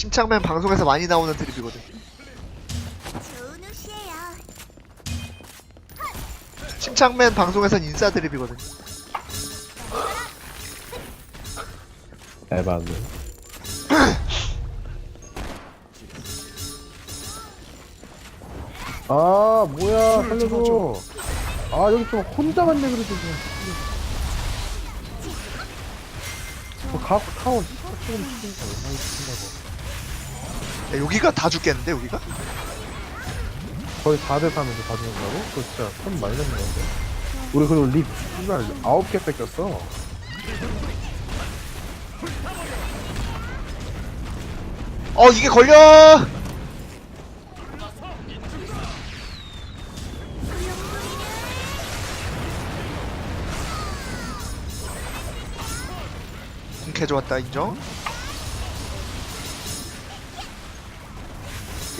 침착맨 방송에서 많이 나오는 드립이거든. 침착맨 방송에선 인싸 드립이거든. 에바는 아 뭐야 살려줘 아 여기 좀 혼자 갔네 그래도 좀저 가, 타워 조금 거 얼마나 친다고 야, 여기가 다 죽겠는데 여기가? 거의 4대 3에서 다 죽는 거라고? 그거 진짜 손 많이 잡는 건데 우리 그리고 립 씨발 9개 뺏겼어 어 이게 걸려. 개 좋았다 인정.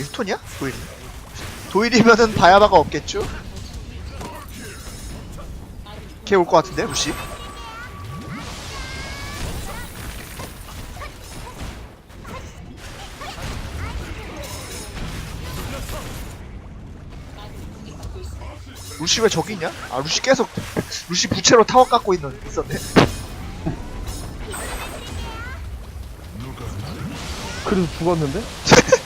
이 스톤이야? 도일이. 도일이면은 바야바가 없겠죠? 걔 올 것 같은데 루시? 루시 왜 저기 있냐? 아 루시 계속 루시 부채로 타워 깎고 있는 있었네. 그래서 죽었는데?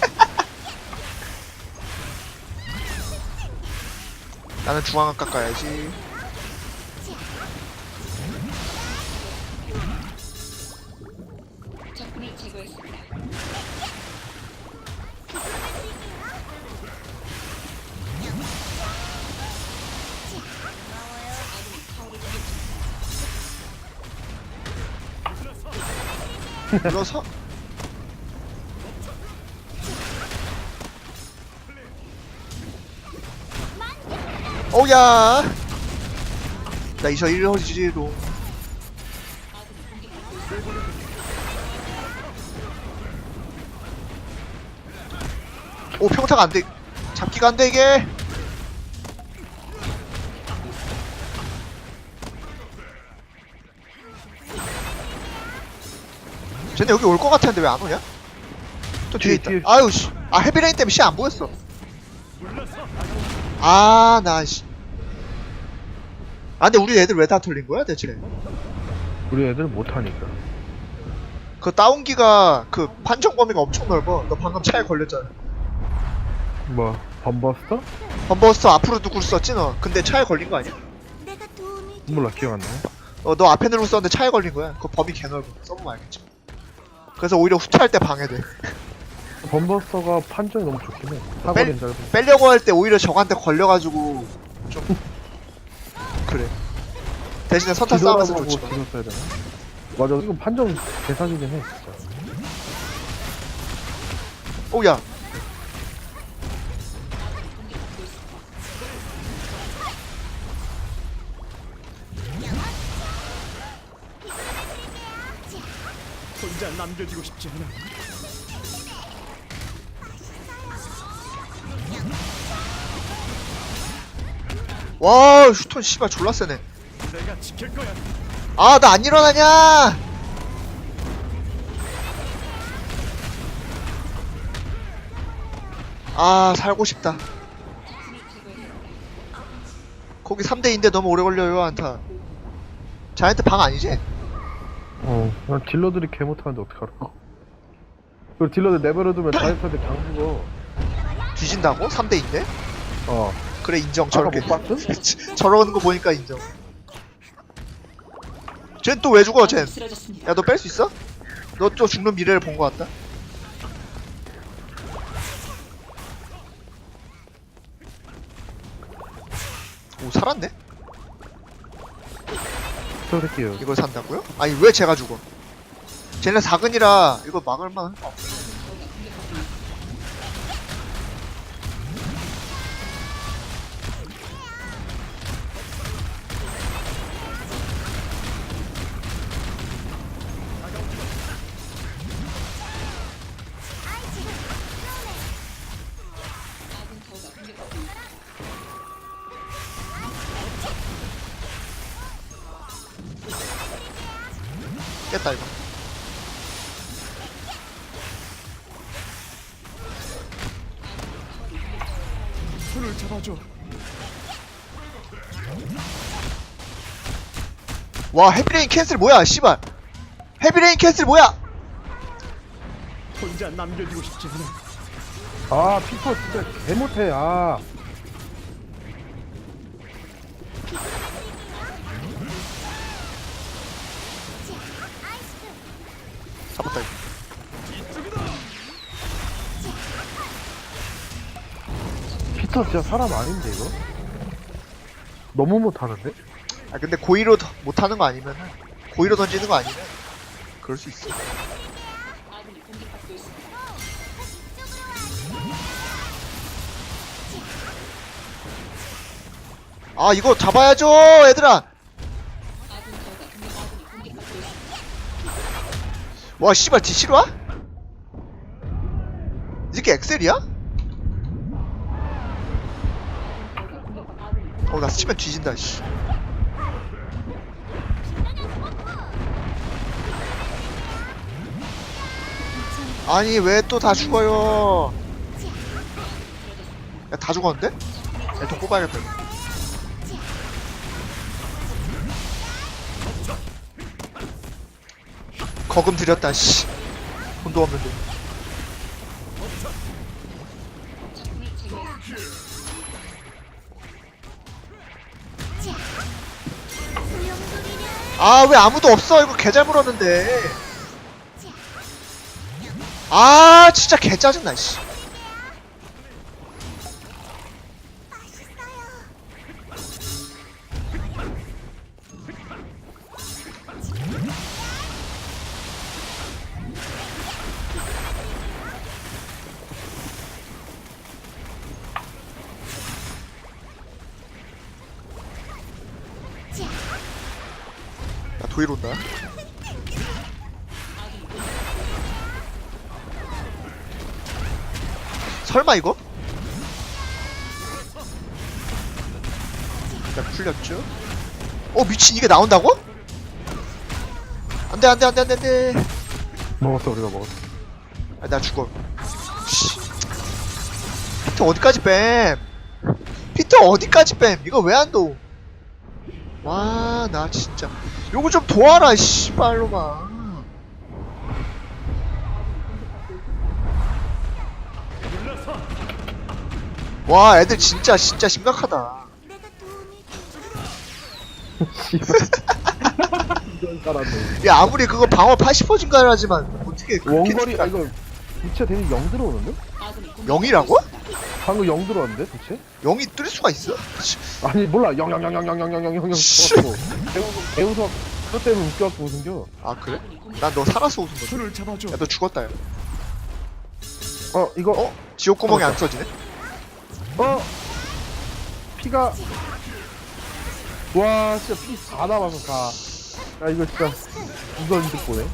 나는 중앙을 깎아야지. 적군을 제거했습니다. 눌러서 오야 나 이셔 1호지로 오 평타가 안돼 잡기가 안돼 이게 쟤네 여기 올 것 같았는데 왜 안 오냐? 또 뒤에 뒤에, 있다. 뒤에. 아유 씨. 아 헤비레인 때문에 씨 안 보였어. 아, 나 씨. 아 근데 우리 애들 왜 다 털린 거야 대체? 우리 애들 못하니까 그 다운기가 그 판정 범위가 엄청 넓어. 너 방금 차에 걸렸잖아. 뭐 범버스터? 범버스터 앞으로 누구 썼지 너? 근데 차에 걸린 거 아니야? 몰라 기억 안 나네 어너 앞에 누르고 썼는데 차에 걸린 거야. 그 범위 개 넓어. 써보면 알겠지. 그래서 오히려 후퇴할 때 방해돼. 범버스터가 판정이 너무 좋긴 해 뺄, 사거리는 짧은 빼려고 할 때 오히려 적한테 걸려가지고 좀 그래. 대신에 선타 싸움에서 뒤돌아보고 좋지만. 뒤로 써야 되나? 맞아 이거 판정 개사기긴 해 진짜 오야. 혼자 남겨지고 싶지 않아. 와 슈톤 씨발 졸라 세네. 내가 지킬 거야. 아나 안 일어나냐? 아 살고 싶다. 거기 3대인데 너무 오래 걸려요 안타. 자이언트 방 아니지? 어, 난 딜러들이 개 못하는데 어떡하라고. 그리고 딜러들 내버려두면 다이어트한테 당 죽어. 뒤진다고? 3대인데? 어. 그래 인정 저렇게 못? 저러는 거 보니까 인정 쟨 또 왜 죽어 쟨 쓰러졌습니다. 야 너 뺄 수 있어? 너 또 죽는 미래를 본거 같다 오 살았네? 저 새끼요. 이걸 산다고요? 아니 왜 제가 죽어 쟤네 사근이라 이거 막을 만한 거 없어 깼다 이거. 손을 잡아줘. 와 헤비레인 캔슬 뭐야 씨발. 헤비레인 캔슬 뭐야? 혼자 남겨두고 싶지 않아. 아 피터 진짜 개 못해 아. 잡았다 이거 피터 진짜 사람 아닌데 이거? 너무 못하는데? 아 근데 고의로 더- 못하는 거 아니면 고의로 던지는 거 아니면 그럴 수 있어. 아 이거 잡아야죠 얘들아 와 씨발 디시로 와? 이게 엑셀이야? 타워가 공격받 아군이 어나 스치면 뒤진다 씨 아니 왜 또 다 죽어요 야 다 죽었는데? 야, 돈 뽑아야겠다 거. 거금 들였다 씨. 돈도 없는데. 아 왜 아무도 없어? 이거 개 잘 물었는데. 아 진짜 개 짜증나 씨 도일 온다 설마 이거? 야 풀렸죠? 어 미친 이게 나온다고? 안돼 안돼 안돼 안돼 안돼 먹었어 우리가 먹었어 아, 나 죽어 씨. 피터 어디까지 뺨 피터 어디까지 뺨 이거 왜 안 도우 와나 진짜 요거 좀 도와라 씨발로마 와 애들 진짜 진짜 심각하다 사람들 야 아무리 그거 방어 80% 증가하지만 어떻게 그렇게 원거리 아 이거 부채 대니 0 들어오는데? 아군이 공격받고 0이라고? 방금 0 들어왔는데 부채? 0이 뚫릴 수가 있어? 씨, 아니 몰라 0 0 0 0 0 0 0 0 0 0 씨. 들어왔고 배우석 그것 때문에 웃겨갖고 웃은겨 아 그래? 아군이 공격 난너 살아서 웃은 거지 손을 잡아줘. 야 너 죽었다 야 어 이거 어? 지옥 구멍이 안 써지네? 어 피가 와 진짜 피 다 남아서 다야 이거 진짜 이걸 이득 보네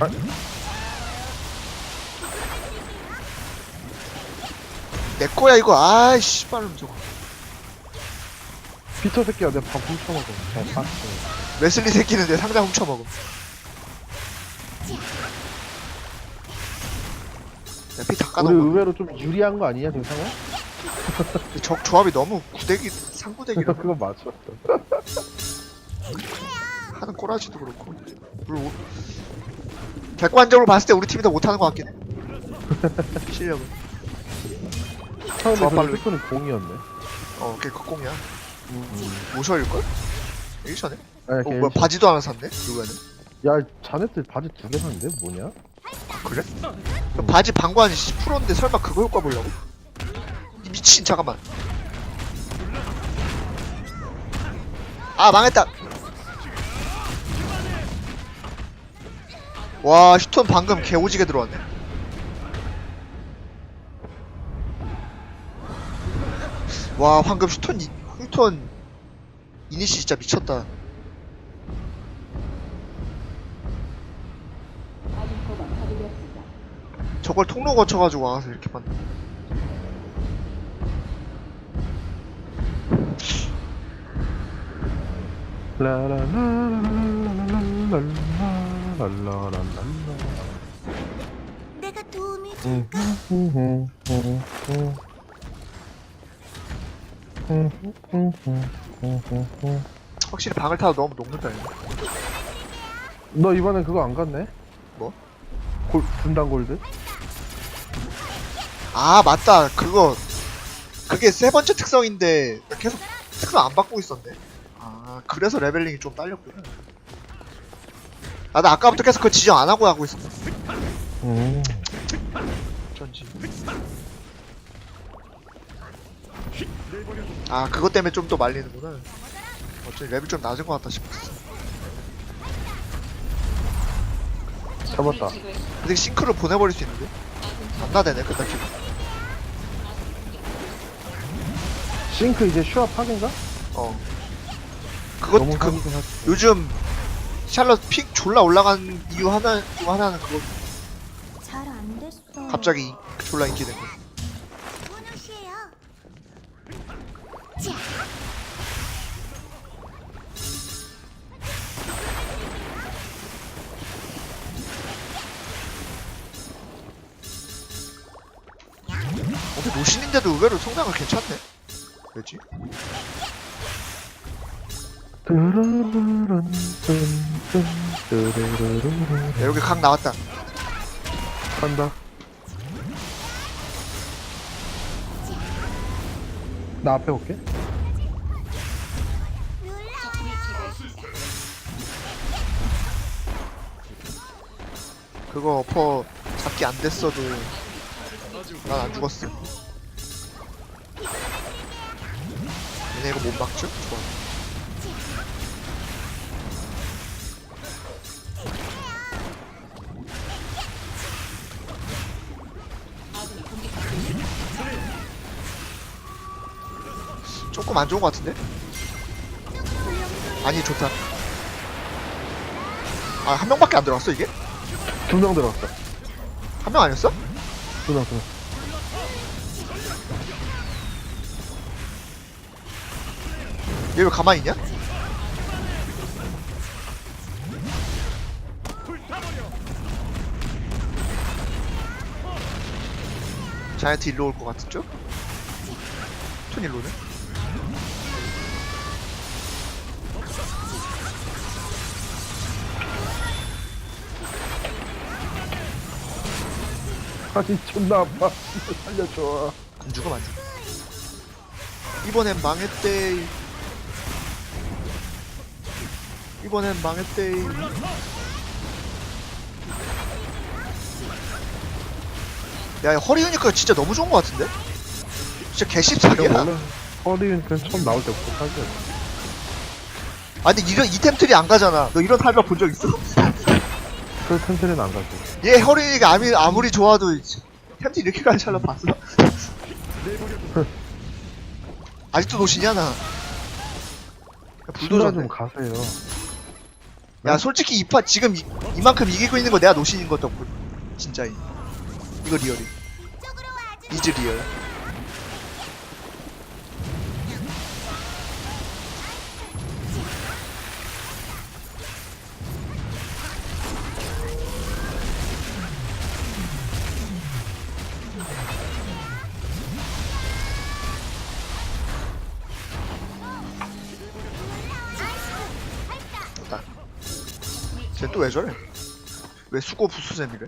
아, 내 거야 이거. 아이씨 빨름 저거. 피터 새끼야 내밥 훔쳐먹어. 잘 봤어 웨슬리 새끼는 내 상자 훔쳐먹음 야피다 우리 까놓고 의외로 좀 유리한 거 아니냐 지금 상황? 적 조합이 너무 구대기 상구대기라 그거 맞췄어 하는 꼬라지도 그렇고. 그리고 객관적으로 봤을 때 우리 팀이 더 못하는 것 같긴 해. 실력은 처음에 그 발로. 피크는 공이었네 어 걔 극공이야 음. 모셔일걸? 일전에? 아니, 어걔 뭐야 바지도 하나 샀네 누구는 야 자네들 바지 두 개 샀는데 뭐냐? 그래? 그 바지 방관 10%인데 설마 그거 효과 보려고? 이 미친 잠깐만 아 망했다 와 휴톤 방금 개오지게 들어왔네 와 방금 휴톤 이- 휴톤 이니시 진짜 미쳤다. 저걸 통로 거쳐가지고 와서 이렇게 봤네 라라라라라라라라라라라라라 내가 도움이 응. 응, 응, 응, 응. 응, 응, 응, 응, 응, 응. 확실히 방을 타도 너무 녹는다 이거. 너 이번엔 그거 안 갔네? 뭐? 골, 분단 골드? 아 맞다 그거 그게 세 번째 특성인데 계속 특성 안 바꾸고 있었네 아 그래서 레벨링이 좀 딸렸구나 나도 아까부터 계속 그 지정 안 하고 하고 있었네 음. 전지 아 그것 때문에 좀 더 말리는구나 어차피 레벨 좀 낮은 것 같다 싶었어 잡았다. 근데 싱크를 보내버릴 수 있는데 안 나대네 그다 지금 싱크 이제 슈아 파괴인가? 어 그것 너무 그 사기긴 하지. 요즘 샬럿 픽 졸라 올라간 이유 하나 중 하나는 그거 잘 안 됐어. 갑자기 졸라 인기 된 거. 노신인데도 의외로 성장을 괜찮네. 왜지? 뚜루루룬, 뚠, 뚠, 뚜루루루룬. 야, 여기 각 나왔다. 간다. 나 앞에 올게. 그거 어퍼 잡기 안 됐어도 난 안 죽었어. 얘네 이거 못 막죠? 좋아. 조금 안 좋은 것 같은데? 아니 좋다. 아 한 명밖에 안 들어왔어 이게? 두 명 들어왔어. 한 명 아니었어? 두 명, 두 명. 얘 왜 가만히 있냐? 자이언트 일로 올 것 같았죠? 톤 일로네? 아니, 존나 아파. 살려줘. 안 죽음 안 죽음 이번엔 망했대 이번엔 망했대 야 허리 유니크가 진짜 너무 좋은 것 같은데? 진짜 개씹삭이야 원래 허리는 처음 나올 때부터 사귀어. 아 근데 이런 이템들이 안 가잖아 너 이런 탈락 본 적 있어? 그 텐트는 안 가지. 얘 허리 유니크가 아무리, 아무리 좋아도 템들 이렇게 가는 샬럿 봤어? 아직도 노시냐 나 불도저네 좀 가세요. 야 솔직히 이파 지금 이, 이만큼 이기고 있는 거 내가 노신인 것 덕분 진짜이 이거 리얼이. 이즈 리얼 또 왜 저래? 왜 수고 부수셈이래?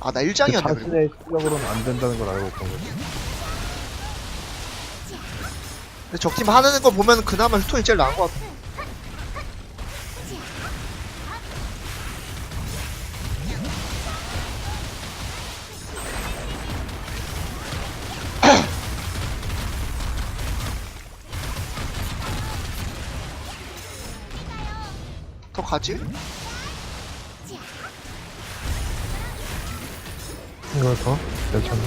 아나 일장이었네 그리고 자신의 실력으로는 안 된다는 걸 알고 있던 거지. 근데 적팀 하는 거 보면 그나마 휴톤이 제일 나은 것 같아 더 가지? 이거 더? 괜찮나?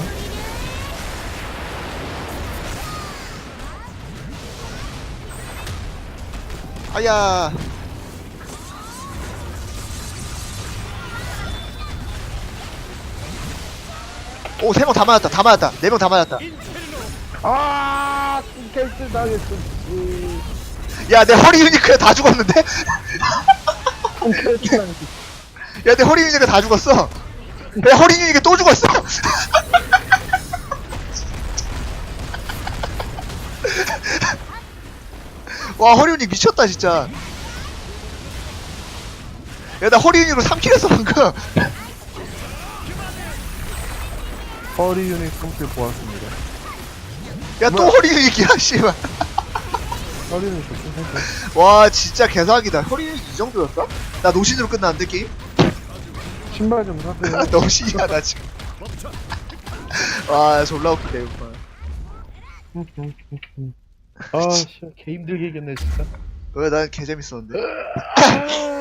아야 오 세 명 다 맞았다 다 맞았다 네 명 다 맞았다 아, 캔슬 당했어. 야 내 허리 유니크가 다 죽었는데? 야 내 허리 유니크가 다 죽었어. 야 허리윤이가 또 죽었어. 와 허리윤이 미쳤다 진짜. 야 나 허리윤이로 3킬 했어 방금. 허리 유닛 성질 보았습니다. 야또 허리윤이 기야 씨발 허리 유닛 좋긴 했어. 와 진짜 개사기다 허리윤이 이 정도였어? 나 노신으로 끝났는데 게임? 신발 좀 사세요. 노신이야 나 지금 와 졸라 웃기네 이거 아, 씨, 개 힘들게 이겼네, 진짜. 왜난 개 재밌었는데 아,